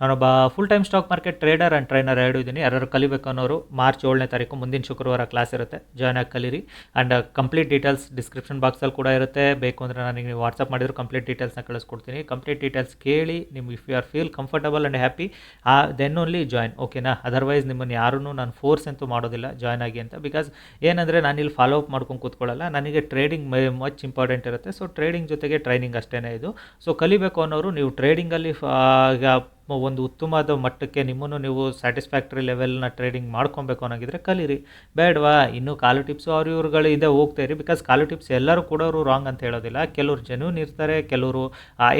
ನಾನೊಬ್ಬ full time stock market trader and trainer ಎರಡು ಇದ್ದೀನಿ ಯಾರು ಕಲಿಬೇಕು ಅನ್ನೋರು ಮಾರ್ಚ್ ಏಳನೇ ತಾರೀಕು ಮುಂದಿನ ಶುಕ್ರವಾರ ಕ್ಲಾಸ್ ಇರುತ್ತೆ. ಜಾಯ್ನ್ ಆಗಿ ಕಲೀರಿ. ಆ್ಯಂಡ್ ಕಂಪ್ಲೀಟ್ ಡೀಟೇಲ್ಸ್ ಡಿಸ್ಕ್ರಿಪ್ಷನ್ ಬಾಕ್ಸಲ್ಲಿ ಕೂಡ ಇರುತ್ತೆ. ಬೇಕು ಅಂದರೆ ನನಗೆ ನೀವು ವಾಟ್ಸಪ್ ಮಾಡಿದ್ರು ಕಂಪ್ಲೀಟ್ ಡೀಟೇಲ್ಸ್ನ ಕಳಿಸ್ಕೊಡ್ತೀನಿ. ಕಂಪ್ಲೀಟ್ ಡೀಟೇಲ್ಸ್ ಕೇಳಿ ನಿಮ್ಗೆ if you are feel comfortable and happy ah then only join ಓಕೆನಾ ಅದರ್ವೈಸ್ ನಿಮ್ಮನ್ನು ಯಾರೂ ನಾನು ಫೋರ್ಸ್ ಅಂತೂ ಮಾಡೋದಿಲ್ಲ. ಜಾಯ್ನ್ ಆಗಿ ಅಂತ. ಬಿಕಾಸ್ ಏನಂದರೆ ನಾನು ಇಲ್ಲಿ ಫಾಲೋ ಅಪ್ ಮಾಡ್ಕೊಂಡು ಕೂತ್ಕೊಳ್ಳಲ್ಲ. ನನಗೆ ಟ್ರೇಡಿಂಗ್ ಮಚ್ ಇಂಪಾರ್ಟೆಂಟ್ ಇರುತ್ತೆ. ಸೊ ಟ್ರೇಡಿಂಗ್ ಜೊತೆಗೆ ಟ್ರೈನಿಂಗ್ ಅಷ್ಟೇ ಇದು. ಸೊ ಕಲಿಬೇಕು ಅನ್ನೋರು ನೀವು ಟ್ರೇಡಿಂಗಲ್ಲಿ ಒಂದು ಉತ್ತಮವಾದ ಮಟ್ಟಕ್ಕೆ ನಿಮ್ಮನ್ನು ನೀವು ಸ್ಯಾಟಿಸ್ಫ್ಯಾಕ್ಟ್ರಿ ಲೆವೆಲ್ನ ಟ್ರೇಡಿಂಗ್ ಮಾಡ್ಕೊಬೇಕು ಅನ್ನೋಗಿದ್ರೆ ಕಲೀರಿ. ಬೇಡವಾ, ಇನ್ನೂ ಕಾಲು ಟಿಪ್ಸು ಅವ್ರು ಇವ್ರುಗಳು ಇದೆ, ಹೋಗ್ತಾ ಇರಿ. ಬಿಕಾಸ್ ಕಾಲು ಟಿಪ್ಸ್ ಎಲ್ಲರೂ ಕೂಡ ಅವರು ರಾಂಗ್ ಅಂತ ಹೇಳೋದಿಲ್ಲ. ಕೆಲವರು ಜೆನ್ಯೂನ್ ಇರ್ತಾರೆ, ಕೆಲವರು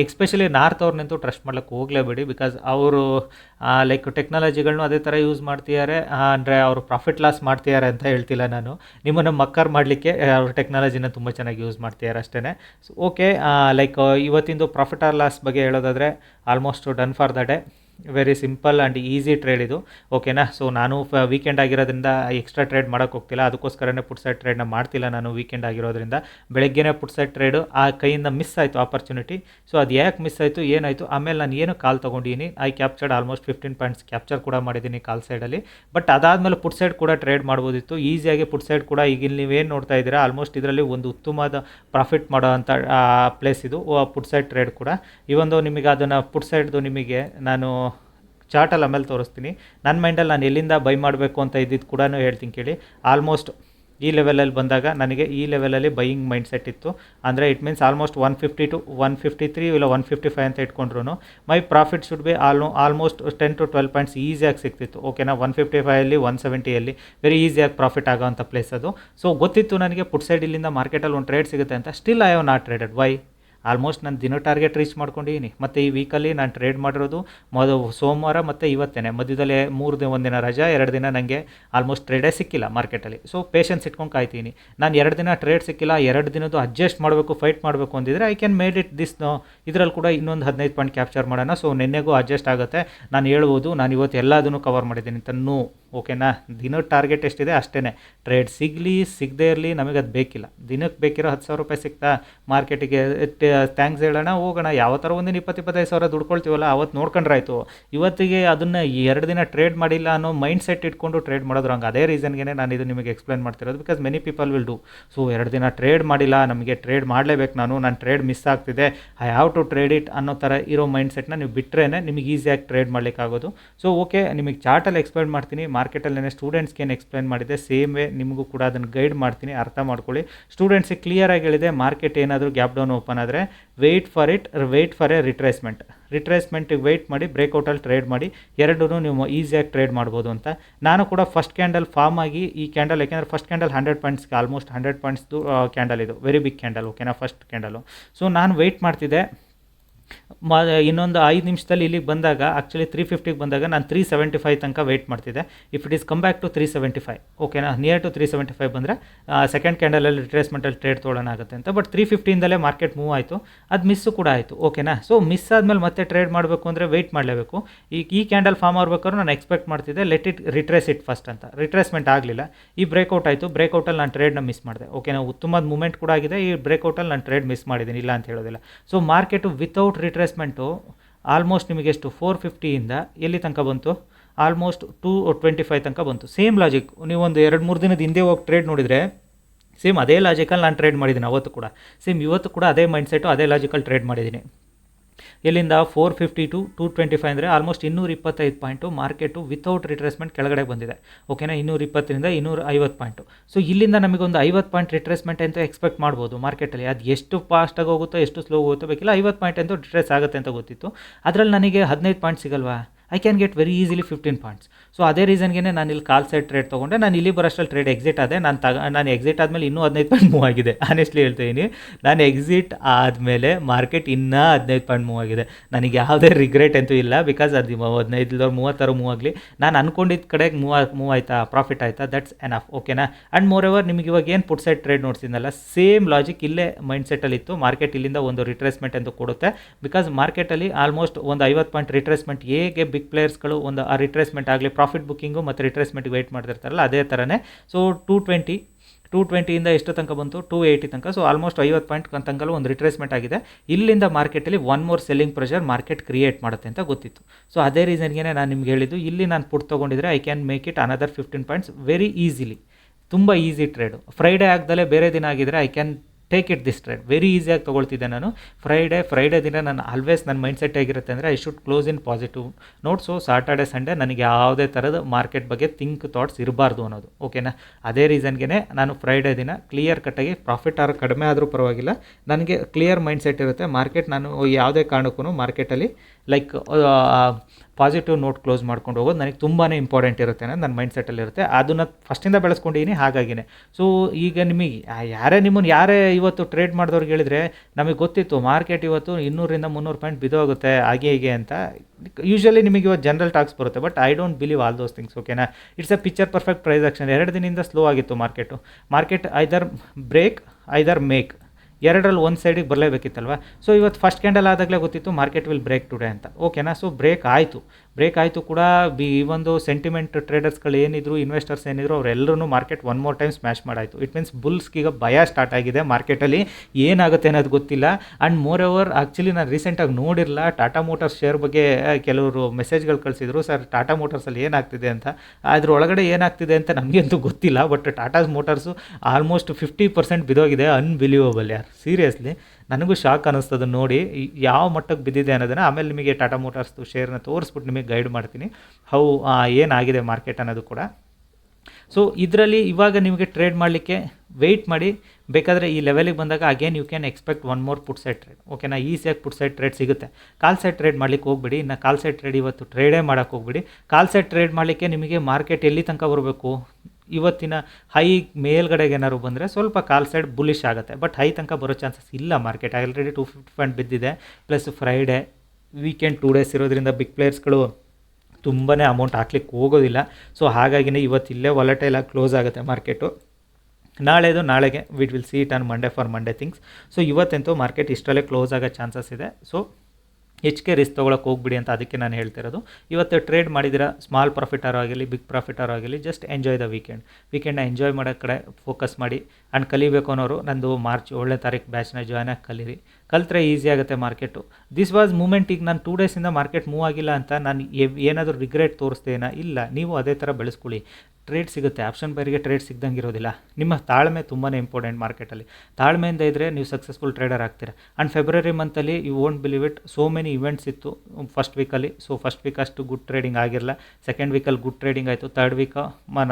ಎಕ್ಸ್ಪೆಷಲಿ ನಾರ್ತ್ ಅವ್ರನ್ನಂತೂ ಟ್ರಸ್ಟ್ ಮಾಡ್ಲಿಕ್ಕೆ ಹೋಗಲೇಬೇಡಿ ಬಿಕಾಸ್ ಅವರು ಲೈಕ್ ಟೆಕ್ನಾಲಜಿಗಳನ್ನೂ ಅದೇ ಥರ ಯೂಸ್ ಮಾಡ್ತಿದ್ದಾರೆ. ಅಂದರೆ ಅವರು ಪ್ರಾಫಿಟ್ ಲಾಸ್ ಮಾಡ್ತಿದ್ದಾರೆ ಅಂತ ಹೇಳ್ತಿಲ್ಲ ನಾನು. ನಿಮ್ಮನ್ನು ಮಕ್ಕರ್ ಮಾಡಲಿಕ್ಕೆ ಅವ್ರ ಟೆಕ್ನಾಲಜಿನ ತುಂಬ ಚೆನ್ನಾಗಿ ಯೂಸ್ ಮಾಡ್ತಿದ್ದಾರೆ ಅಷ್ಟೇ ಸೊ ಓಕೆ ಲೈಕ್ ಇವತ್ತಿಂದು ಪ್ರಾಫಿಟ್ ಆರ್ ಲಾಸ್ ಬಗ್ಗೆ ಹೇಳೋದಾದರೆ almost done for the day very simple and easy trade ಇದು. ಓಕೆನಾ ಸೊ ನಾನು ಫ ವೀಕೆಂಡ್ ಆಗಿರೋದ್ರಿಂದ ಎಕ್ಸ್ಟ್ರಾ ಟ್ರೇಡ್ ಮಾಡೋಕ್ಕೆ ಹೋಗ್ತಿಲ್ಲ. ಅದಕ್ಕೋಸ್ಕರನೇ ಪುಟ್ ಸೈಡ್ ಟ್ರೇಡ್ನ ಮಾಡ್ತಿಲ್ಲ ನಾನು ವೀಕೆಂಡ್ ಆಗಿರೋದ್ರಿಂದ. ಬೆಳಗ್ಗೆನೇ ಪುಟ್ ಸೈಡ್ ಟ್ರೇಡು ಆ ಕೈಯಿಂದ ಮಿಸ್ ಆಯಿತು ಆಪರ್ಚುನಿಟಿ ಸೊ ಅದು ಯಾಕೆ ಮಿಸ್ ಆಯಿತು, ಏನಾಯಿತು? ಆಮೇಲೆ ನಾನು ಏನು ಕಾಲ್ ತೊಗೊಂಡಿದ್ದೀನಿ I captured almost fifteen points capture ಕೂಡ ಮಾಡಿದ್ದೀನಿ ಕಾಲ್ ಸೈಡಲ್ಲಿ ಬಟ್ ಅದಾದಮೇಲೆ ಪುಟ್ ಸೈಡ್ ಕೂಡ ಟ್ರೇಡ್ ಮಾಡ್ಬೋದಿತ್ತು. ಈಸಿಯಾಗಿ ಪುಟ್ ಸೈಡ್ ಕೂಡ ಈಗ ಇಲ್ಲಿ ನೀವೇನು ನೋಡ್ತಾ ಇದ್ದೀರಾ? ಆಲ್ಮೋಸ್ಟ್ ಇದರಲ್ಲಿ ಒಂದು ಉತ್ತಮವಾದ ಪ್ರಾಫಿಟ್ ಮಾಡೋ ಅಂಥ ಪ್ಲೇಸ್ ಇದು. ಪುಟ್ ಸೈಡ್ ಟ್ರೇಡ್ ಕೂಡ. ಈ ಒಂದು ನಿಮಗೆ ಅದನ್ನು ಪುಟ್ ಸೈಡ್ದು ನಿಮಗೆ ನಾನು ಚಾರ್ಟಲ್ಲಿ ಆಮೇಲೆ ತೋರಿಸ್ತೀನಿ. ನನ್ನ ಮೈಂಡಲ್ಲಿ ನಾನು ಎಲ್ಲಿಂದ ಬೈ ಮಾಡಬೇಕು ಅಂತ ಇದ್ದಿದ್ದು ಕೂಡ ಹೇಳ್ತೀನಿ ಕೇಳಿ. ಆಲ್ಮೋಸ್ಟ್ ಈ ಲೆವೆಲಲ್ಲಿ ಬಂದಾಗ ನನಗೆ ಈ ಲೆವೆಲಲ್ಲಿ ಬೈಯಿಂಗ್ ಮೈಂಡ್ ಸೆಟ್ ಇತ್ತು. ಅಂದರೆ it means almost one fifty to one fifty three ಇಲ್ಲ ಒನ್ ಫಿಫ್ಟಿ ಫೈವ್ ಅಂತ ಇಟ್ಕೊಂಡ್ರು my profit should be ಆಲ್ಮೋ almost ten to twelve points ಈಸಿಯಾಗಿ ಸಿಗ್ತಿತ್ತು. ಓಕೆನಾ ಒನ್ ಫಿಫ್ಟಿ ಫೈವಲ್ಲಿ ಒನ್ ಸೆವೆಂಟಿಯಲ್ಲಿ ವೆರಿ ಈಸಿಯಾಗಿ ಪ್ರಾಫಿಟ್ ಆಗೋವಂಥ ಪ್ಲೇಸ್ ಅದು. ಸೊ ಗೊತ್ತಿತ್ತು ನನಗೆ ಪುಟ್ ಸೈಡ್ ಇಲ್ಲಿಂದ ಮಾರ್ಕೆಟಲ್ಲಿ ಒಂದು ಟ್ರೇಡ್ ಸಿಗುತ್ತೆ ಅಂತ. Still I have not traded why almost ನಾನು ದಿನ ಟಾರ್ಗೆಟ್ ರೀಚ್ ಮಾಡ್ಕೊಂಡಿದ್ದೀನಿ ಮತ್ತು ಈ ವೀಕಲ್ಲಿ ನಾನು ಟ್ರೇಡ್ ಮಾಡಿರೋದು ಮೊದಲು ಸೋಮವಾರ ಮತ್ತು ಇವತ್ತೇನೆ. ಮಧ್ಯದಲ್ಲೇ ಮೂರು ದಿನ ಒಂದಿನ ರಜಾ, ಎರಡು ದಿನ ನನಗೆ ಆಲ್ಮೋಸ್ಟ್ ಟ್ರೇಡೇ ಸಿಕ್ಕಿಲ್ಲ ಮಾರ್ಕೆಟಲ್ಲಿ ಸೊ ಪೇಷನ್ಸ್ ಇಟ್ಕೊಂಡು ಕಾಯ್ತೀನಿ. ನಾನು ಎರಡು ದಿನ ಟ್ರೇಡ್ ಸಿಕ್ಕಿಲ್ಲ, ಎರಡು ದಿನದ್ದು ಅಡ್ಜಸ್ಟ್ ಮಾಡಬೇಕು ಫೈಟ್ ಮಾಡಬೇಕು ಅಂದಿದ್ರೆ I can made it this ಇದರಲ್ಲಿ ಕೂಡ ಇನ್ನೊಂದು ಹದಿನೈದು ಪಾಯಿಂಟ್ ಕ್ಯಾಪ್ಚರ್ ಮಾಡೋಣ. ಸೊ ನಿನ್ನೆಗೂ ಅಡ್ಜಸ್ಟ್ ಆಗುತ್ತೆ. ನಾನು ಹೇಳ್ಬೋದು, ನಾನು ಇವತ್ತು ಎಲ್ಲದನ್ನು ಕವರ್ ಮಾಡಿದ್ದೀನಿ. ತನ್ನೂ. ಓಕೆನಾ? ದಿನದ ಟಾರ್ಗೆಟ್ ಎಷ್ಟಿದೆ? ಅಷ್ಟೇ ಟ್ರೇಡ್ ಸಿಗಲಿ, ಸಿಗದೇ ಇರಲಿ, ನಮಗೆ ಅದು ಬೇಕಿಲ್ಲ. ದಿನಕ್ಕೆ ಬೇಕಿರೋ ಹತ್ತು ಸಾವಿರ ರೂಪಾಯಿ ಸಿಗ್ತಾ ಮಾರ್ಕೆಟಿಗೆ ಥ್ಯಾಂಕ್ಸ್ ಹೇಳೋಣ, ಹೋಗೋಣ. ಯಾವ ಥರ ಒಂದಿನ ಇಪ್ಪತ್ತು ಇಪ್ಪತ್ತೈದು ಸಾವಿರ ದುಡ್ಕೊಳ್ತೀವಲ್ಲ ಅವತ್ತು ನೋಡ್ಕೊಂಡ್ರಾಯ್ತು. ಇವತ್ತಿಗೆ ಅದನ್ನು ಎರಡು ದಿನ ಟ್ರೇಡ್ ಮಾಡಿಲ್ಲ ಅನ್ನೋ ಮೈಂಡ್ ಸೆಟ್ ಇಟ್ಕೊಂಡು ಟ್ರೇಡ್ ಮಾಡೋದು ಹಂಗೆ. ಅದೇ ರೀಸನ್ಗೆ ನಾನು ಇದು ನಿಮಗೆ ಎಕ್ಸ್ಪ್ಲೇನ್ ಮಾಡ್ತಿರೋದು. Because many people will do so ಎರಡು ದಿನ ಟ್ರೇಡ್ ಮಾಡಿಲ್ಲ, ನಮಗೆ ಟ್ರೇಡ್ ಮಾಡಲೇಬೇಕು ನಾನು. ನಾನು ಟ್ರೇಡ್ ಮಿಸ್ ಆಗ್ತಿದೆ. I have to trade it ಅನ್ನೋ ಥರ ಇರೋ ಮೈಂಡ್ ಸೆಟ್ನ ನೀವು ಬಿಟ್ಟರೆ ನಿಮಗೆ ಈಸಿಯಾಗಿ ಟ್ರೇಡ್ ಮಾಡಲಿಕ್ಕಾಗೋದು. ಸೊ ಓಕೆ ನಿಮಗೆ ಚಾರ್ಟಲ್ಲಿ ಎಕ್ಸ್ಪ್ಲೈನ್ ಮಾಡ್ತೀನಿ. ಮಾರ್ಕೆಟಲ್ಲೇ ಸ್ಟೂಡೆಂಟ್ಸ್ಗೆ ಏನು ಎಕ್ಸ್ಪ್ಲೇನ್ ಮಾಡಿದೆ ಸೇಮ್ ವೇ ನಿಮಗೂ ಕೂಡ ಅದನ್ನು ಗೈಡ್ ಮಾಡ್ತೀನಿ, ಅರ್ಥ ಮಾಡ್ಕೊಳ್ಳಿ. ಸ್ಟೂಡೆಂಟ್ಸಿಗೆ ಕ್ಲಿಯರಾಗಿ ಹೇಳಿದೆ, ಮಾರ್ಕೆಟ್ ಏನಾದರೂ ಗ್ಯಾಪ್ ಡೌನ್ ಓಪನ್ ಆದರೆ wait for it wait for a retracement ರಿಟ್ರೇಸ್ಮೆಂಟಿಗೆ wait ಮಾಡಿ ಬ್ರೇಕ್ಔಟಲ್ಲಿ ಟ್ರೇಡ್ ಮಾಡಿ ಎರಡೂ ನೀವು ಈಸಿಯಾಗಿ ಟ್ರೇಡ್ ಮಾಡ್ಬೋದು ಅಂತ. ನಾನು ಕೂಡ ಫಸ್ಟ್ ಕ್ಯಾಂಡಲ್ ಫಾರ್ಮ್ ಆಗಿ ಈ ಕ್ಯಾಂಡಲ್ ಯಾಕೆಂದರೆ ಫಸ್ಟ್ ಕ್ಯಾಂಡಲ್ ಹಂಡ್ರೆಡ್ ಪಾಯಿಂಟ್ಸ್ಗೆ ಆಲ್ಮೋಸ್ಟ್ ಹಂಡ್ರೆಡ್ ಪಾಯಿಂಟ್ಸ್ದು ಕ್ಯಾಂಡಲ್ ಇದು ವೆರಿ ಬಿಗ್ ಕ್ಯಾಂಡಲ್ ಓಕೆನಾ ಫಸ್ಟ್ ಕ್ಯಾಂಡಲು ಸೊ ನಾನು ವೆಯ್ಟ್ ಮಾಡ್ತಿದ್ದೆ. ಮ ಇನ್ನೊಂದು ಐದು ನಿಮಿಷದಲ್ಲಿ ಇಲ್ಲಿಗೆ ಬಂದಾಗ ಆ್ಯಕ್ಚುಲಿ ತ್ರೀ ಫಿಫ್ಟಿಗೆ ಬಂದಾಗ ನಾನು ತ್ರೀ ಸೆವೆಂಟಿ ಫೈವ್ ತನಕ ವೆಯ್ಟ್ ಮಾಡ್ತಿದ್ದೆ. If it is come back to three seventy five ಓಕೆನಾ near to three seventy five ಬಂದರೆ ಸೆಕೆಂಡ್ ಕ್ಯಾಂಡಲಲ್ಲಿ ರಿಟ್ರೇಸ್ಮೆಂಟಲ್ಲಿ ಟ್ರೇಡ್ ತೊಗೊಳ್ಳೋಣ ಅಂತ. ಬಟ್ ತ್ರೀ ಫಿಫ್ಟಿಯಿಂದಲೇ ಮಾರ್ಕೆಟ್ ಮೂವ್ ಆಯಿತು. ಅದು ಮಿಸ್ಸು ಕೂಡ ಆಯಿತು ಓಕೆನಾ ಸೊ ಮಿಸ್ ಆದಮೇಲೆ ಮತ್ತೆ ಟ್ರೇಡ್ ಮಾಡಬೇಕು ಅಂದರೆ ವೆಯ್ಟ್ ಮಾಡಲೇಬೇಕು. ಈಗ ಈ ಕ್ಯಾಂಡಲ್ ಫಾರ್ಮ್ ಆಗಬೇಕಾದ್ರೂ ನಾನು ಎಕ್ಸ್ಪೆಕ್ಟ್ ಮಾಡ್ತಿದ್ದೆ let it retrace it first ಅಂತ. ರಿಟ್ರೇಸ್ಮೆಂಟ್ ಆಗಲಿಲ್ಲ. ಈ ಬ್ರೇಕ್ಔಟ್ ಆಯಿತು ಬ್ರೇಕ್ಔಟಲ್ಲಿ ನಾನು ಟ್ರೇಡ್ನ ಮಿಸ್ ಮಾಡಿದೆ ಓಕೆನಾ ಉತ್ತಮವಾದ ಮೂಮೆಂಟ್ ಕೂಡ ಆಗಿದೆ, ಈ ಬ್ರೇಕ್ಔಟಲ್ಲಿ ನಾನು ಟ್ರೇಡ್ ಮಿಸ್ ಮಾಡಿದ್ದೀನಿ, ಇಲ್ಲ ಅಂತ ಹೇಳೋದಿಲ್ಲ. So market without retracement almost ನಿಮಗೆ ಎಷ್ಟು ಫೋರ್ ಫಿಫ್ಟಿಯಿಂದ ಎಲ್ಲಿ ತನಕ ಬಂತು? ಆಲ್ಮೋಸ್ಟ್ ಟೂ ಟ್ವೆಂಟಿ ಫೈವ್ ತನಕ ಬಂತು. ಸೇಮ್ ಲಾಜಿಕ್ ನೀವೊಂದು ಎರಡು, ಮೂರು ದಿನದ ಹಿಂದೆ ಹೋಗಿ ಟ್ರೇಡ್ ನೋಡಿದರೆ ಸೇಮ್ ಅದೇ ಲಾಜಿಕಲ್ಲಿ ನಾನು ಟ್ರೇಡ್ ಮಾಡಿದ್ದೀನಿ, ಅವತ್ತು ಕೂಡ. ಸೇಮ್ ಇವತ್ತು ಕೂಡ ಅದೇ ಮೈಂಡ್ಸೆಟ್ಟು ಅದೇ ಲಾಜಿಕಲ್ ಟ್ರೇಡ್ ಮಾಡಿದ್ದೀನಿ. ಎಲ್ಲಿಂದ four fifty to two twenty five ಅಂದರೆ ಆಲ್ಮೋಸ್ಟ್ ಇನ್ನೂರ ಇಪ್ಪತ್ತೈದು ಪಾಯಿಂಟು ಮಾರ್ಕೆಟು ವಿತೌಟ್ ರಿಟ್ರೇಸ್ಮೆಂಟ್ ಕೆಳಗಡೆ ಬಂದಿದೆ. ಓಕೆನಾ ಇನ್ನೂರ ಇಪ್ಪತ್ತರಿಂದ ಇನ್ನೂರ ಐವತ್ತು ಪಾಯಿಂಟು. ಸೊ ಇಲ್ಲಿಂದ ನಮಗೊಂದು ಐವತ್ತು ಪಾಯಿಂಟ್ ರಿಟ್ರೇಸ್ಮೆಂಟ್ ಅಂತ ಎಕ್ಸ್ಪೆಕ್ಟ್ ಮಾಡ್ಬೋದು ಮಾರ್ಕೆಟಲ್ಲಿ ಅದು ಎಷ್ಟು ಫಾಸ್ಟಾಗಿ ಹೋಗುತ್ತೋ, ಎಷ್ಟು ಸ್ಲೋ ಹೋಗುತ್ತೋ ಬೇಕಿಲ್ಲ, ಐವತ್ತು ಪಾಯಿಂಟ್ ಅಂತೂ ರಿಟ್ರೇಸ್ ಆಗುತ್ತೆ ಅಂತ ಗೊತ್ತಿತ್ತು. ಅದರಲ್ಲಿ ನನಗೆ ಹದಿನೈದು point ಸಿಗಲ್ವಾ? I can get very easily fifteen points so ಅದೇ ರೀಸನ್ಗೆ ನಾನು ಇಲ್ಲಿ ಕಾಲ್ ಸೈಡ್ ಟ್ರೇಡ್ ತೊಗೊಂಡೆ. ನಾನು ಇಲ್ಲಿ ಬರೋಷ್ಟಲ್ಲಿ ಟ್ರೇಡ್ ಎಕ್ಸಿಟ್ ಆದೆ. ನಾನು ತಗ, ನಾನು ಎಕ್ಸಿಟ್ ಆದಮೇಲೆ ಇನ್ನೂ ಹದಿನೈದು ಪಾಯಿಂಟ್ ಮೂವ್ ಆಗಿದೆ. ಆನೆಸ್ಟ್ಲಿ ಹೇಳ್ತೀನಿ ನಾನು ಎಕ್ಸಿಟ್ ಆದಮೇಲೆ ಮಾರ್ಕೆಟ್ ಇನ್ನೂ ಹದಿನೈದು ಪಾಯಿಂಟ್ ಮೂವ್ ಆಗಿದೆ. ನನಗೆ ಯಾವುದೇ ರಿಗ್ರೆಟ್ ಅಂತೂ ಇಲ್ಲ. ಬಿಕಾಸ್ ಅದು ಹದಿನೈದು ಮೂವತ್ತಾರು ಮೂವ್ ಆಗಲಿ. ನಾನು ಅಂದ್ಕೊಂಡಿದ್ದ ಕಡೆಗೆ ಮೂವ್ ಮೂವ್ ಆಯ್ತಾ ಪ್ರಾಫಿಟ್ ಆಯಿತಾ ದಟ್ಸ್ ಎನಫ್ ಓಕೆನಾ ಆ್ಯಂಡ್ ಮೋರ್ ಎವರ್ ನಿಮಗೆ ಇವಾಗ ಏನು ಪುಟ್ ಸೈಡ್ ಟ್ರೇಡ್ ನೋಡ್ತಿದ್ನಲ್ಲ ಸೇಮ್ ಲಾಜಿಕ್ ಇಲ್ಲೇ ಮೈಂಡ್ ಸೆಟ್ಟಲ್ಲಿ ಇತ್ತು. ಮಾರ್ಕೆಟ್ ಇಲ್ಲಿಂದ ಒಂದು ರಿಟ್ರೇಸ್ಮೆಂಟ್ ಅಂತ ಕೊಡುತ್ತೆ. ಬಿಕಾಸ್ ಮಾರ್ಕೆಟಲ್ಲಿ ಆಲ್ಮೋಸ್ಟ್ ಒಂದು ಐವತ್ತು ಪಾಯಿಂಟ್ ರಿಟ್ರೇಸ್ಮೆಂಟ್ ಹೇಗೆ ಬಿಗ್ ಪ್ಲೇಯರ್ಸ್ಗಳು ಒಂದು, ಆ ರಿಟ್ರೇಸ್ಮೆಂಟ್ ಆಗಲಿ ಪ್ರಾಫಿಟ್ ಬುಕ್ಕಿಂಗು ಮತ್ತು ರಿಟ್ರೇಸ್ಮೆಂಟ್ಗೆ ವೆಯ್ಟ್ ಮಾಡ್ತಿರ್ತಾರಲ್ಲ, ಅದೇ ಥರನೇ ಸೊ ಟೂ ಟ್ವೆಂಟಿ ಟೂ ಟ್ವೆಂಟಿಯಿಂದ ಎಷ್ಟು ತನಕ ಬಂತು? ಟೂ ಏಯ್ಟಿ ತನಕ. ಸೊ ಆಲ್ಮೋಸ್ಟ್ ಐವತ್ತು ಪಾಯಿಂಟ್ ತನಕ ಒಂದು ರಿಟ್ರೇಸ್ಮೆಂಟ್ ಆಗಿದೆ. ಇಲ್ಲಿಂದ ಮಾರ್ಕೆಟಲ್ಲಿ one more selling pressure market create ಮಾಡುತ್ತೆ ಅಂತ ಗೊತ್ತಿತ್ತು. ಸೊ ಅದೇ ರೀಸನ್ಗೆ ನಾನು ನಿಮ್ಗೆ ಹೇಳಿದ್ದು, ಇಲ್ಲಿ ನಾನು put ತೊಗೊಂಡಿದ್ರೆ I can make it another fifteen points very easily ತುಂಬ ಈಸಿ ಟ್ರೇಡು ಫ್ರೈಡೇ ಆಗ್ದಲೇ ಬೇರೆ ದಿನ ಆಗಿದ್ದರೆ I can take it this trade very ಈಸಿಯಾಗಿ ತೊಗೊಳ್ತಿದ್ದೆ ನಾನು. ಫ್ರೈಡೇ ಫ್ರೈಡೇ ದಿನ ನಾನು ಆಲ್ವೇಸ್ ನನ್ನ ಮೈಂಡ್ ಸೆಟ್ ಆಗಿರುತ್ತೆ ಅಂದರೆ I should close in positive note so Saturday Sunday ನನಗೆ ಯಾವುದೇ ಥರದ ಮಾರ್ಕೆಟ್ ಬಗ್ಗೆ ಥಿಂಕ್ ಥಾಟ್ಸ್ ಇರಬಾರ್ದು ಅನ್ನೋದು. ಓಕೆನಾ ಅದೇ ರೀಸನ್ಗೆ ನಾನು ಫ್ರೈಡೇ ದಿನ ಕ್ಲಿಯರ್ ಕಟ್ಟಾಗಿ ಪ್ರಾಫಿಟ್ ಆರು ಕಡಿಮೆ ಆದರೂ ಪರವಾಗಿಲ್ಲ. ನನಗೆ ಕ್ಲಿಯರ್ ಮೈಂಡ್ ಸೆಟ್ ಇರುತ್ತೆ. ಮಾರ್ಕೆಟ್ ನಾನು ಯಾವುದೇ ಕಾರಣಕ್ಕೂ ಮಾರ್ಕೆಟಲ್ಲಿ ಲೈಕ್ ಪಾಸಿಟಿವ್ ನೋಟ್ ಕ್ಲೋಸ್ ಮಾಡ್ಕೊಂಡು ಹೋಗೋದು ನನಗೆ ತುಂಬಾ ಇಂಪಾರ್ಟೆಂಟ್ ಇರುತ್ತೆ ಅನ್ನೋದು ನನ್ನ ಮೈಂಡ್ ಸೆಟ್ಟಲ್ಲಿ ಇರುತ್ತೆ. ಅದನ್ನು ಫಸ್ಟಿಂದ ಬೆಳೆಸ್ಕೊಂಡಿದ್ದೀನಿ ಹಾಗಾಗಿನೇ. ಸೊ ಈಗ ನಿಮಗೆ ಯಾರೇ ನಿಮ್ಮನ್ನು, ಯಾರೇ ಇವತ್ತು ಟ್ರೇಡ್ ಮಾಡಿದವ್ರಿಗೆ ಹೇಳಿದರೆ ನಮಗೆ ಗೊತ್ತಿತ್ತು ಮಾರ್ಕೆಟ್ ಇವತ್ತು ಇನ್ನೂರಿಂದ ಮುನ್ನೂರು ಪಾಯಿಂಟ್ ಬಿದೋಗುತ್ತೆ, ಹಾಗೆ ಹೀಗೆ ಅಂತ. ಯೂಶ್ವಲಿ ನಿಮಗೆ ಇವತ್ತು ಜನರಲ್ ಟಾಕ್ಸ್ ಬರುತ್ತೆ but I don't believe all those things ಓಕೆನಾ it's a picture perfect price action ಎರಡು ದಿನದಿಂದ ಸ್ಲೋ ಆಗಿತ್ತು market market either break either make ಎರಡರಲ್ಲಿ ಒಂದು ಸೈಡಿಗೆ ಬರಲೇಬೇಕಿತ್ತಲ್ವ? ಸೊ ಇವತ್ತು ಫಸ್ಟ್ ಕ್ಯಾಂಡಲ್ ಆದಾಗಲೇ ಗೊತ್ತಿತ್ತು ಮಾರ್ಕೆಟ್ ವಿಲ್ ಬ್ರೇಕ್ ಟುಡೇ ಅಂತ. ಓಕೆನಾ ಸೊ ಬ್ರೇಕ್ ಆಯಿತು. ಬ್ರೇಕ್ ಆಯಿತು ಕೂಡ ಬಿ ಈ ಒಂದು ಸೆಂಟಿಮೆಂಟ್ ಟ್ರೇಡರ್ಸ್ಗಳು ಏನಿದ್ರು ಇನ್ವೆಸ್ಟರ್ಸ್ ಏನಿದ್ರು ಅವರೆಲ್ಲರೂ market one more time smash ಮಾಡಾಯಿತು. It means ಬುಲ್ಸ್ಗೀಗ ಭಯ ಸ್ಟಾರ್ಟ್ ಆಗಿದೆ ಮಾರ್ಕೆಟಲ್ಲಿ ಏನಾಗುತ್ತೆ ಅನ್ನೋದು ಗೊತ್ತಿಲ್ಲ. ಆ್ಯಂಡ್ ಮೋರ್ ಓವರ್ ಆ್ಯಕ್ಚುಲಿ ನಾನು ರೀಸೆಂಟಾಗಿ ನೋಡಿರಲ್ಲ ಟಾಟಾ ಮೋಟರ್ಸ್ ಶೇರ್ ಬಗ್ಗೆ ಕೆಲವರು ಮೆಸೇಜ್ಗಳು ಕಳಿಸಿದ್ರು, ಸರ್ ಟಾಟಾ ಮೋಟರ್ಸಲ್ಲಿ ಏನಾಗ್ತಿದೆ ಅಂತ? ಅದ್ರ ಒಳಗಡೆ ಏನಾಗ್ತಿದೆ ಅಂತ ನಮಗಂತೂ ಗೊತ್ತಿಲ್ಲ but Tata motors almost fifty percent ಬಿದೋಗಿದೆ unbelievable ಯಾರು. ಸೀರಿಯಸ್ಲಿ ನನಗೂ ಶಾಕ್ ಅನ್ನಿಸ್ತದ ನೋಡಿ. ಯಾವ ಮಟ್ಟಕ್ಕೆ ಬಿದ್ದಿದೆ ಅನ್ನೋದನ್ನು ಆಮೇಲೆ ನಿಮಗೆ ಟಾಟಾ ಮೋಟಾರ್ಸ್ದು ಶೇರ್ನ ತೋರಿಸ್ಬಿಟ್ಟು ನಿಮಗೆ ಗೈಡ್ ಮಾಡ್ತೀನಿ. ಹೌ ಏನಾಗಿದೆ ಮಾರ್ಕೆಟ್ ಅನ್ನೋದು ಕೂಡ. ಸೊ ಇದರಲ್ಲಿ ಇವಾಗ ನಿಮಗೆ ಟ್ರೇಡ್ ಮಾಡಲಿಕ್ಕೆ ವೆಯ್ಟ್ ಮಾಡಿ. ಬೇಕಾದರೆ ಈ ಲೆವೆಲಿಗೆ ಬಂದಾಗ again you can expect one more put side trade ಓಕೆನಾ ಈಸಿಯಾಗಿ ಪುಟ್ ಸೈಡ್ ಟ್ರೇಡ್ ಸಿಗುತ್ತೆ. ಕಾಲ್ ಸೈಡ್ ಟ್ರೇಡ್ ಮಾಡ್ಲಿಕ್ಕೆ ಹೋಗ್ಬಿಡಿ. ಇನ್ನು ಕಾಲ್ ಸೈಡ್ ಟ್ರೇಡ್ ಇವತ್ತು ಟ್ರೇಡೇ ಮಾಡೋಕ್ಕೆ ಹೋಗ್ಬಿಡಿ. ಕಾಲ್ ಸೈಡ್ ಟ್ರೇಡ್ ಮಾಡಲಿಕ್ಕೆ ನಿಮಗೆ ಮಾರ್ಕೆಟ್ ಎಲ್ಲಿ ತನಕ ಬರಬೇಕು? ಇವತ್ತಿನ ಹೈ ಮೇಲ್ಗಡೆಗೆ ಏನಾದ್ರು ಬಂದರೆ ಸ್ವಲ್ಪ ಕಾಲ್ ಸೈಡ್ ಬುಲಿಶ್ ಆಗುತ್ತೆ. ಬಟ್ ಹೈ ತನಕ ಬರೋ ಚಾನ್ಸಸ್ ಇಲ್ಲ market already two fifty point ಬಿದ್ದಿದೆ. Plus Friday weekend two days ಇರೋದ್ರಿಂದ ಬಿಗ್ ಪ್ಲೇಯರ್ಸ್ಗಳು ತುಂಬಾ ಅಮೌಂಟ್ ಹಾಕ್ಲಿಕ್ಕೆ ಹೋಗೋದಿಲ್ಲ. ಸೊ ಹಾಗಾಗಿನೇ ಇವತ್ತಿಲ್ಲೇ ವಾಲಟೈಲಾಗಿ ಕ್ಲೋಸ್ ಆಗುತ್ತೆ ಮಾರ್ಕೆಟು ನಾಳೆದು ನಾಳೆಗೆ it will seat on Monday for Monday things so ಇವತ್ತಂತೂ market ಇಷ್ಟರಲ್ಲೇ ಕ್ಲೋಸ್ ಆಗೋ ಚಾನ್ಸಸ್ ಇದೆ. ಸೊ ಹೆಚ್ಚಿಗೆ ರಿಸ್ಕ್ ತೊಗೊಳಕ್ಕೆ ಹೋಗ್ಬಿಡಿ ಅಂತ ಅದಕ್ಕೆ ನಾನು ಹೇಳ್ತಿರೋದು ಇವತ್ತು ಟ್ರೇಡ್ ಮಾಡಿದಿರ ಸ್ಮಾಲ್ ಪ್ರಾಫಿಟರ್ ಆಗಲಿ ಬಿಗ್ ಪ್ರಾಫಿಟರ್ ಆಗಲಿ ಜಸ್ಟ್ ಎಂಜಾಯ್ ದ ವೀಕೆಂಡ್ ವೀಕೆಂಡ್ನ ಎಂಜಾಯ್ ಮಾಡೋ ಕಡೆ ಫೋಕಸ್ ಮಾಡಿ. ಆ್ಯಂಡ್ ಕಲಿಬೇಕು ಅನ್ನೋರು, ನಂದು ಮಾರ್ಚ್ ಏಳನೇ ತಾರೀಕು ಬ್ಯಾಚ್ನ ಜಾಯ್ನ್ ಆಗಿ ಕಲೀರಿ. ಕಲಿತ್ರೆ ಈಸಿ ಆಗುತ್ತೆ ಮಾರ್ಕೆಟು ದಿಸ್ ವಾಸ್ ಮೂಮೆಂಟ್ ಈಗ ನಾನು ಟೂ ಡೇಸಿಂದ ಮಾರ್ಕೆಟ್ ಮೂವ್ ಆಗಿಲ್ಲ ಅಂತ ನಾನು ಏನಾದರೂ ರಿಗ್ರೆಟ್ ತೋರಿಸ್ತೇನಾ? ಇಲ್ಲ, ನೀವು ಅದೇ ಥರ ಬೆಳೆಸ್ಕೊಳ್ಳಿ. ಟ್ರೇಡ್ ಸಿಗುತ್ತೆ ಆಪ್ಷನ್ ಬೈರಿಗೆ ಟ್ರೇಡ್ ಸಿಗ್ದಂಗೆ ಇರೋದಿಲ್ಲ. ನಿಮ್ಮ ತಾಳ್ಮೆ ತುಂಬಾ ಇಂಪಾರ್ಟೆಂಟ್ ಮಾರ್ಕೆಟಲ್ಲಿ ತಾಳ್ಮೆಯಿಂದ ಇದ್ದರೆ ನೀವು ಸಕ್ಸಸ್ಫುಲ್ ಟ್ರೇಡರ್ ಆಗ್ತೀರ. And February ಮಂತಲ್ಲಿ you won't believe it so many events ಇತ್ತು. ಫಸ್ಟ್ ವೀಕಲ್ಲಿ ಸೊ ಫಸ್ಟ್ ವೀಕ್ ಅಷ್ಟು ಗುಡ್ ಟ್ರೇಡಿಂಗ್ ಆಗಿರಲ್ಲ ಸೆಕೆಂಡ್ ವೀಕಲ್ಲಿ ಗುಡ್ ಟ್ರೇಡಿಂಗ್ ಆಯಿತು. ತರ್ಡ್ ವೀಕ್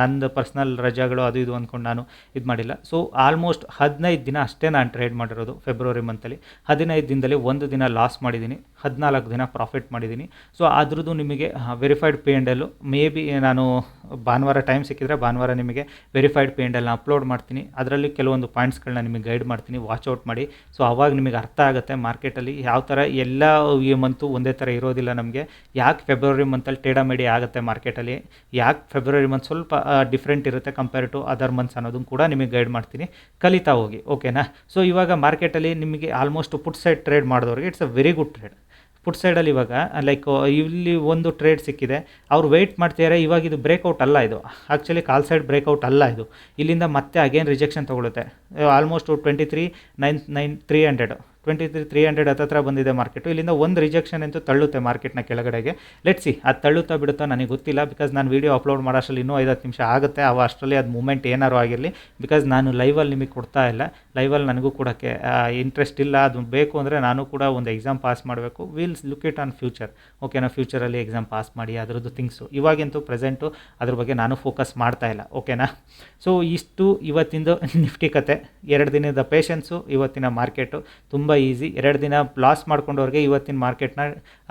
ನಂದು ಪರ್ಸ್ನಲ್ ರಜಾಗಳು ಅದು ಇದು ಅಂದ್ಕೊಂಡು ನಾನು ಇದು ಮಾಡಿಲ್ಲ. ಸೊ ಆಲ್ಮೋಸ್ಟ್ ಹದಿನೈದು ದಿನ ಅಷ್ಟೇ ನಾನು ಟ್ರೇಡ್ ಮಾಡಿರೋದು ಫೆಬ್ರವರಿ ಮಂತಲ್ಲಿ ಹದಿನೈದು ದಿನದಲ್ಲಿ ಒಂದು ದಿನ ಲಾಸ್ ಮಾಡಿದ್ದೀನಿ. ಹದಿನಾಲ್ಕು ದಿನ ಪ್ರಾಫಿಟ್ ಮಾಡಿದ್ದೀನಿ. ಸೊ ಅದ್ರದ್ದು ನಿಮಗೆ ವೆರಿಫೈಡ್ ಪೇ ಆ್ಯಂಡ್ ಎಲ್ಲು ಮೇ ಬಿ ನಾನು ಭಾನುವಾರ ಟೈಮ್ ಸಿಕ್ಕಿದ್ರೆ ಭಾನುವಾರ ನಿಮಗೆ ವೆರಿಫೈಡ್ ಪೇ ಅಪ್ಲೋಡ್ ಮಾಡ್ತೀನಿ. ಅದರಲ್ಲಿ ಕೆಲವೊಂದು ಪಾಯಿಂಟ್ಸ್ಗಳನ್ನ ನಿಮಗೆ ಗೈಡ್ ಮಾಡ್ತೀನಿ. ವಾಚ್ ಔಟ್ ಮಾಡಿ. ಸೊ ಅವಾಗ ನಿಮಗೆ ಅರ್ಥ ಆಗುತ್ತೆ ಮಾರ್ಕೆಟಲ್ಲಿ ಯಾವ ಥರ ಎಲ್ಲ ಈ ಮಂತು ಒಂದೇ ಥರ ಇರೋದಿಲ್ಲ ನಮಗೆ. ಯಾಕೆ ಫೆಬ್ರವರಿ ಮಂತಲ್ಲಿ ಟೇಡಾಮೆಡಿ ಆಗುತ್ತೆ ಮಾರ್ಕೆಟಲ್ಲಿ ಯಾಕೆ ಫೆಬ್ರವರಿ ಮಂತ್ ಸ್ವಲ್ಪ ಡಿಫ್ರೆಂಟ್ ಇರುತ್ತೆ ಕಂಪೇರ್ ಟು ಅದರ್ ಮಂತ್ಸ್ ಅನ್ನೋದನ್ನು ಕೂಡ ನಿಮಗೆ ಗೈಡ್ ಮಾಡ್ತೀನಿ. ಕಲಿತಾ ಹೋಗಿ. ಓಕೆನಾ ಸೊ ಇವಾಗ ಮಾರ್ಕೆಟಲ್ಲಿ ನಿಮಗೆ almost put side trade ಮಾಡಿದವ್ರಿಗೆ it's a very good trade put ಸೈಡಲ್ಲಿ ಇವಾಗ ಲೈಕ್ ಇಲ್ಲಿ ಒಂದು ಟ್ರೇಡ್ ಸಿಕ್ಕಿದೆ. ಅವ್ರು ವೆಯ್ಟ್ ಮಾಡ್ತಿದ್ದಾರೆ ಇವಾಗ ಇದು ಬ್ರೇಕೌಟ್ ಅಲ್ಲ ಇದು. ಆ್ಯಕ್ಚುಲಿ ಕಾಲ್ ಸೈಡ್ ಬ್ರೇಕೌಟ್ ಅಲ್ಲ ಇದು. ಇಲ್ಲಿಂದ ಮತ್ತೆ again rejection ತೊಗೊಳುತ್ತೆ. Almost twenty three nine nine three hundred twenty three three hundred ಹತ್ತತ್ರ ಬಂದಿದೆ ಮಾರ್ಕೆಟು ಇಲ್ಲಿಂದ ಒಂದು ರಿಜೆಕ್ಷನ್ ಅಂತೂ ತಳ್ಳುತ್ತೆ ಮಾರ್ಕೆಟ್ನ ಕೆಳಗಡೆಗೆ. ಲೆಟ್ಸಿ ಅದು ತಳ್ಳುತ್ತಾ ಬಿಡುತ್ತಾ ನನಗೆ ಗೊತ್ತಿಲ್ಲ ಬಿಕಾಸ್ ನಾನು ವೀಡಿಯೋ ಅಪ್ಲೋಡ್ ಮಾಡೋಷ್ಟರಲ್ಲಿ ಇನ್ನೂ ಐದು ನಿಮಿಷ ಆಗುತ್ತೆ. ಅವ ಅಷ್ಟರಲ್ಲಿ ಅದು ಮೂಮೆಂಟ್ ಏನಾರು ಆಗಿರಲಿ ಬಿಕಾಸ್ ನಾನು ಲೈವಲ್ಲಿ ನಿಮಗೆ ಕೊಡ್ತಾ ಇಲ್ಲ. ಲೈವಲ್ಲಿ ನನಗೂ ಕೊಡೋಕ್ಕೆ ಇಂಟ್ರೆಸ್ಟ್ ಇಲ್ಲ. ಅದು ಬೇಕು ಅಂದರೆ ನಾನು ಕೂಡ ಒಂದು ಎಕ್ಸಾಮ್ ಪಾಸ್ ಮಾಡಬೇಕು. We'll look it on future ಓಕೆನಾ ಫ್ಯೂಚರಲ್ಲಿ ಎಕ್ಸಾಮ್ ಪಾಸ್ ಮಾಡಿ ಅದರದ್ದು ಥಿಂಗ್ಸು ಇವಾಗಂತೂ ಪ್ರೆಸೆಂಟು ಅದ್ರ ಬಗ್ಗೆ ನಾನು ಫೋಕಸ್ ಮಾಡ್ತಾ ಇಲ್ಲ. ಓಕೆನಾ ಸೊ ಇಷ್ಟು ಇವತ್ತಿಂದು ನಿಫ್ಟಿ ಕತೆ. ಎರಡು ದಿನದ ಪೇಷನ್ಸು ಇವತ್ತಿನ ಮಾರ್ಕೆಟು ತುಂಬ ಈಸಿ ಎರಡು ದಿನ ಲಾಸ್ ಮಾಡ್ಕೊಂಡವ್ರಿಗೆ ಇವತ್ತಿನ ಮಾರ್ಕೆಟ್ನ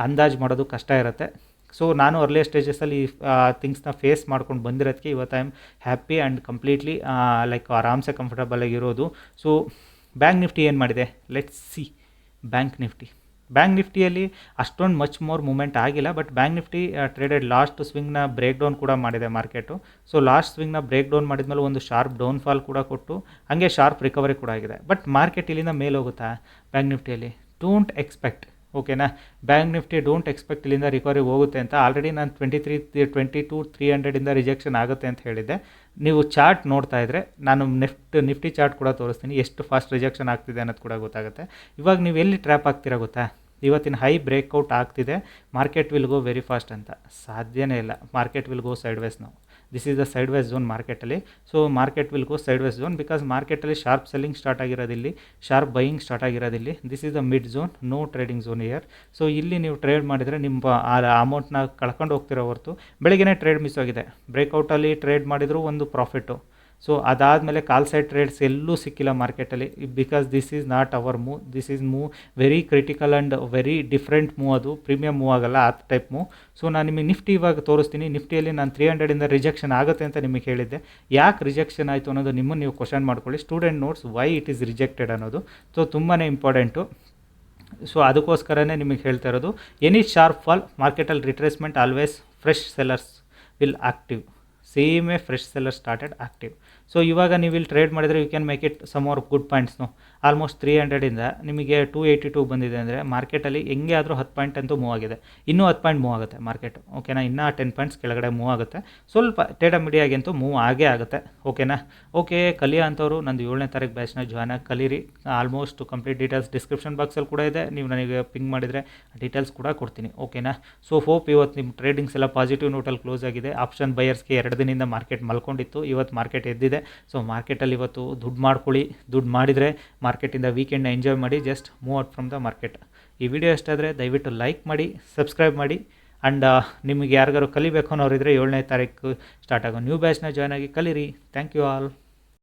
ಅಂದಾಜು ಮಾಡೋದು ಕಷ್ಟ ಇರುತ್ತೆ. ಸೊ ನಾನು ಅರ್ಲಿ ಸ್ಟೇಜಸಲ್ಲಿ ಥಿಂಗ್ಸ್ನ ಫೇಸ್ ಮಾಡ್ಕೊಂಡು ಬಂದಿರೋದಕ್ಕೆ ಇವತ್ತು I am happy and completely like ಆರಾಮ್ಸೆ ಕಂಫರ್ಟಬಲ್ ಆಗಿರೋದು ಸೊ ಬ್ಯಾಂಕ್ ನಿಫ್ಟಿ ಏನು ಮಾಡಿದೆ? Let's see bank Nifty. Bank ನಿಫ್ಟಿಯಲ್ಲಿ ಅಷ್ಟೊಂದು ಮಚ್ ಮೋರ್ ಮೂಮೆಂಟ್ ಆಗಿಲ್ಲ but bank Nifty traded last ಸ್ವಿಂಗ್ನ break down ಕೂಡ ಮಾಡಿದೆ ಮಾರ್ಕೆಟು ಸೊ ಲಾಸ್ಟ್ ಸ್ವಿಂಗ್ನ ಬ್ರೇಕ್ ಡೌನ್ ಮಾಡಿದ್ಮೇಲೆ ಒಂದು ಶಾರ್ಪ್ ಡೌನ್ ಫಾಲ್ ಕೂಡ ಕೊಟ್ಟು, ಹಾಗೆ ಶಾರ್ಪ್ ರಿಕವರಿ ಕೂಡ ಆಗಿದೆ. ಬಟ್ ಮಾರ್ಕೆಟ್ ಇಲ್ಲಿಂದ ಮೇಲೆ ಹೋಗುತ್ತಾ? ಬ್ಯಾಂಕ್ ನಿಫ್ಟಿಯಲ್ಲಿ ಡೋಂಟ್ ಎಕ್ಸ್ಪೆಕ್ಟ್ ಓಕೆನಾ ಬ್ಯಾಂಕ್ ನಿಫ್ಟಿ ಡೋಂಟ್ ಎಕ್ಸ್ಪೆಕ್ಟ್ ಇಲ್ಲಿಂದ ರಿಕವರಿ ಹೋಗುತ್ತೆ ಅಂತ ಆಲ್ರೆಡಿ ನಾನು twenty three twenty two three ಹಂಡ್ರೆಡಿಂದ rejection ಆಗುತ್ತೆ ಅಂತ ಹೇಳಿದ್ದೆ. ನೀವು ಚಾರ್ಟ್ ನೋಡ್ತಾ ಇದ್ದರೆ ನಾನು ನಿಫ್ಟ್ ನಿಫ್ಟಿ ಚಾರ್ಟ್ ಕೂಡ ತೋರಿಸ್ತೀನಿ. ಎಷ್ಟು ಫಾಸ್ಟ್ ರಿಜೆಕ್ಷನ್ ಆಗ್ತಿದೆ ಅನ್ನೋದು ಕೂಡ ಗೊತ್ತಾಗುತ್ತೆ. ಇವಾಗ ನೀವು ಎಲ್ಲಿ ಟ್ರ್ಯಾಪ್ ಆಗ್ತೀರಾ ಗೊತ್ತಾ? ಇವತ್ತಿನ ಹೈ ಬ್ರೇಕ್ಔಟ್ ಆಗ್ತಿದೆ. Market will go very fast ಅಂತ. ಸಾಧ್ಯನೇ ಇಲ್ಲ. Market will go sideways ನಾವು this is the sidewise zone ಮಾರ್ಕೆಟಲ್ಲಿ so market will go sidewise zone because ಮಾರ್ಕೆಟಲ್ಲಿ ಶಾರ್ಪ್ ಸೆಲ್ಲಿಂಗ್ ಸ್ಟಾರ್ಟ್ ಆಗಿರೋದಿಲ್ಲಿ sharp buying start ಆಗಿರೋದಿಲ್ಲಿ this is the mid zone no trading zone here so ಇಲ್ಲಿ ನೀವು trade ಮಾಡಿದರೆ ನಿಮ್ಮ ಆ ಅಮೌಂಟ್ನ ಕಳ್ಕೊಂಡು ಹೋಗ್ತಿರೋ ಹೊರತು ಬೆಳಗ್ಗೆ ಟ್ರೇಡ್ ಮಿಸ್ ಆಗಿದೆ. ಬ್ರೇಕ್ಔಟಲ್ಲಿ ಟ್ರೇಡ್ ಮಾಡಿದರೂ ಒಂದು ಪ್ರಾಫಿಟ್ಟು ಸೊ ಅದಾದಮೇಲೆ ಕಾಲ್ ಸೈಡ್ ಟ್ರೇಡ್ಸ್ ಎಲ್ಲೂ ಸಿಕ್ಕಿಲ್ಲ ಮಾರ್ಕೆಟಲ್ಲಿ because this is not our move this is move very critical and very different move ಅದು. ಪ್ರೀಮಿಯಮ್ ಮೂವ್ ಆಗಲ್ಲ, ಆ ಟೈಪ್ ಮೂವ್ ಸೊ ನಾನು ನಿಮಗೆ ನಿಫ್ಟಿ ಇವಾಗ ತೋರಿಸ್ತೀನಿ. ನಿಫ್ಟಿಯಲ್ಲಿ ನಾನು ತ್ರೀ ಹಂಡ್ರೆಡಿಂದ ರಿಜೆಕ್ಷನ್ ಆಗುತ್ತೆ ಅಂತ ನಿಮಗೆ ಹೇಳಿದ್ದೆ. ಯಾಕೆ ರಿಜೆಕ್ಷನ್ ಆಯಿತು ಅನ್ನೋದು ನಿಮ್ಮನ್ನು ನೀವು ಕ್ವಶನ್ ಮಾಡ್ಕೊಳ್ಳಿ. Student notes why it is rejected ಅನ್ನೋದು. ಸೊ ತುಂಬಾ ಇಂಪಾರ್ಟೆಂಟು ಸೊ ಅದಕ್ಕೋಸ್ಕರನೇ ನಿಮಗೆ ಹೇಳ್ತಾ ಇರೋದು ಎನಿ ಶಾರ್ಪ್ ಫಾಲ್ ಮಾರ್ಕೆಟಲ್ಲಿ retracement always fresh sellers will active ಸೇಮೇ fresh seller started active so ಇವಾಗ ನೀವು ಇಲ್ಲಿ ಟ್ರೇಡ್ ಮಾಡಿದರೆ you can make it some or good ಪಾಯಿಂಟ್ಸ್ನು almost three ಹಂಡ್ರೆಡಿಂದ ನಿಮಗೆ ಟೂ ಏಯ್ಟಿ ಟೂ ಬಂದಿದೆ ಅಂದರೆ ಮಾರ್ಕೆಟಲ್ಲಿ ಹೆಂಗೆ ಆದರೂ ಹತ್ತು ಪಾಯಿಂಟ್ ಅಂತೂ ಮೂವ್ ಆಗಿದೆ. ಇನ್ನೂ ಹತ್ತು ಪಾಯಿಂಟ್ ಮೂವ್ ಆಗುತ್ತೆ ಮಾರ್ಕೆಟ್ ಓಕೆನಾ ಇನ್ನೂ ಟೆನ್ ಪಾಯಿಂಟ್ಸ್ ಕೆಳಗಡೆ ಮೂವ್ ಆಗುತ್ತೆ. ಸ್ವಲ್ಪ ಟೇಡ ಮೀಡಿಯಾಗೆ ಅಂತೂ ಮೂವ್ ಆಗೇ ಆಗುತ್ತೆ. ಓಕೆನಾ ಓಕೆ ಕಲಿಯೋ ಅಂಥವ್ರು, ನಂದು ಏಳನೇ ತಾರೀಕು ಬ್ಯಾಚ್ನ ಜಾಯ್ನ್ ಆಗಿ ಕಲೀರಿ. ಆಲ್ಮೋಸ್ಟ್ ಕಂಪ್ಲೀಟ್ ಡೀಟೇಲ್ಸ್ ಡಿಸ್ಕ್ರಿಪ್ಷನ್ ಬಾಕ್ಸಲ್ಲಿ ಕೂಡ ಇದೆ. ನೀವು ನನಗೆ ಪಿಂಗ್ ಮಾಡಿದರೆ ಡೀಟೇಲ್ಸ್ ಕೂಡ ಕೊಡ್ತೀನಿ. ಓಕೆನಾ ಸೊ ಹೋಪ್ ಇವತ್ತು ನಿಮ್ಮ ಟ್ರೇಡಿಂಗ್ಸ್ ಎಲ್ಲ ಪಾಸಿಟಿವ್ ನೋಟಲ್ಲಿ ಕ್ಲೋಸ್ ಆಗಿದೆ. ಆಪ್ಷನ್ ಬೈಯರ್ಸ್ಗೆ ಎರಡು ದಿನದಿಂದ ಮಾರ್ಕೆಟ್ ಮಲ್ಕೊಂಡಿತ್ತು. ಇವತ್ತು ಮಾರ್ಕೆಟ್ ಎದ್ದಿದೆ. ಸೊ ಮಾರ್ಕೆಟಲ್ಲಿ ಇವತ್ತು ದುಡ್ಡು ಮಾಡ್ಕೊಳ್ಳಿ. ದುಡ್ಡು ಮಾಡಿದರೆ ಮಾರ್ಕೆಟಿಂದ ವೀಕೆಂಡ್ನ ಎಂಜಾಯ್ ಮಾಡಿ just move out from the market ಈ ವಿಡಿಯೋ ಎಷ್ಟಾದರೆ ದಯವಿಟ್ಟು ಲೈಕ್ ಮಾಡಿ ಸಬ್ಸ್ಕ್ರೈಬ್ ಮಾಡಿ. ಆ್ಯಂಡ್ ನಿಮಗೆ ಯಾರಿಗಾರು ಕಲಿಬೇಕು ಅನ್ನೋರಿದ್ರೆ ಏಳನೇ ತಾರೀಕು ಸ್ಟಾರ್ಟ್ ಆಗೋ ನ್ಯೂ ಬ್ಯಾಚ್ನ ಜಾಯ್ನ್ ಆಗಿ ಕಲೀರಿ. Thank you all